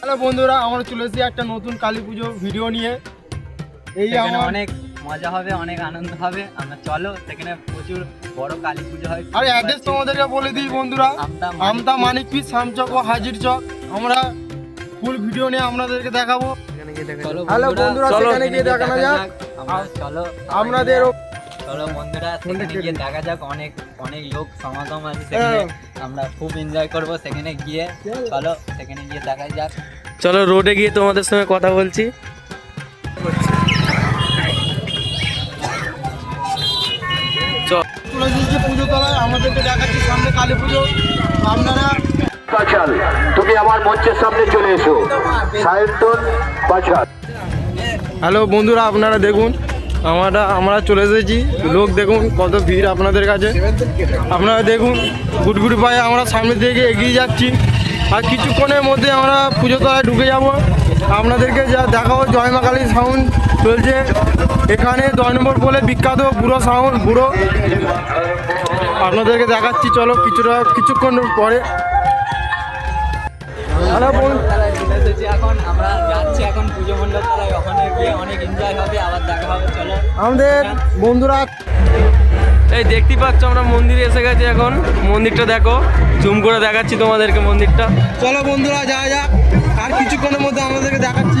Hello বন্ধুরা আমরা চলে এসেছি একটা নতুন কালী পুজো ভিডিও নিয়ে। এই অনেক মজা হবে অনেক আনন্দ হবে। আমরা চলো সেখানে প্রচুর বড় কালী পুজো হয়। আর অ্যাড্রেস তোমাদেরকে বলে দিই বন্ধুরা আমতা মানিক পিস শামচক ও হাজির চক। আমরা ফুল ভিডিও নিয়ে আপনাদেরকে দেখাবো। চলো হ্যালো বন্ধুরা, সেখানে গিয়ে দেখানো যাক। আমরা চলো আপনাদের চলো বন্ধুরা সেখানে গিয়ে দেখা যাক অনেক অনেক লোক সমাগম আছে সেখানে। আমরা খুব এনজয় করব সেখানে গিয়ে। চলো। সেখানে গিয়ে দেখা যাক। চলো রোডে গিয়ে তোমাদের সঙ্গে কথা বলছি। চলে। পুজো তলায় আমাদেরকে দেখাচ্ছি সামনে কালী পুজো। আপনারা পাঁচাল তুমি আমার মঞ্চের সামনে চলে এসো। সায়ন্তন পাঁচাল হ্যালো বন্ধুরা আপনারা দেখুন। আমরা আমরা চলে এসেছি। লোক দেখুন, কত ভিড় আপনাদের কাছে। আপনারা দেখুন গুটগুটি পায়ে আমরা সামনে থেকে এগিয়ে যাচ্ছি। আর কিছুক্ষণের মধ্যে আমরা পুজো তলায় ঢুকে যাব। আপনাদেরকে যা দেখাবো জয় মা কালী সাউন্ড চলছে। এখানে দশ নম্বর বলে বিখ্যাত বুড়ো সাউন্ড বুড়ো। আপনাদেরকে দেখাচ্ছি, চলো কিছুটা কিছুক্ষণ পরে এখন আমরা যাচ্ছি এখন পুজো মণ্ডপ ওখানে গিয়ে অনেক এনজয় হবে আবার দেখা হবে চলো আমাদের বন্ধুরা এই দেখতে পাচ্ছ আমরা মন্দিরে এসে গেছি এখন। মন্দিরটা দেখো জুম করে দেখাচ্ছি তোমাদেরকে মন্দিরটা। চলো বন্ধুরা যা যাক। আর কিছুক্ষণের মধ্যে আমাদেরকে দেখাচ্ছি।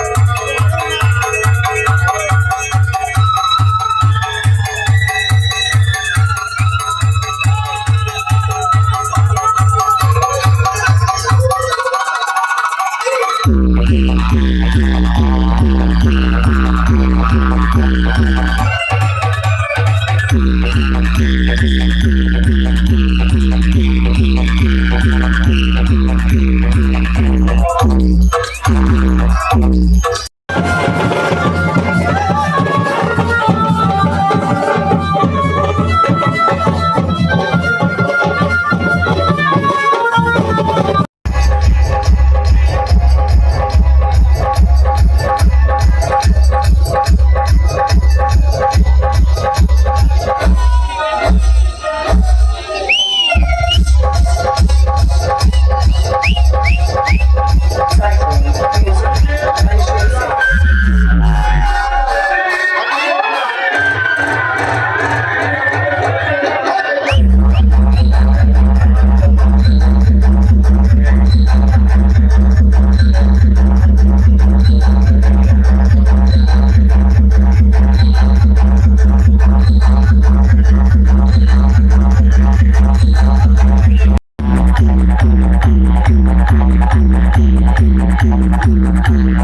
Thank you.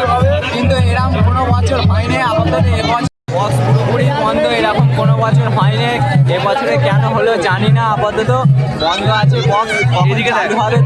হয়ে কিন্তু এরকম কোনো বছর হয়নি বন্ধ এরকম কোনো বছর হয়নি এবছরে কেন হলো জানি না আপাতত বন্ধ আছে বক্স দেখ। চালু হবে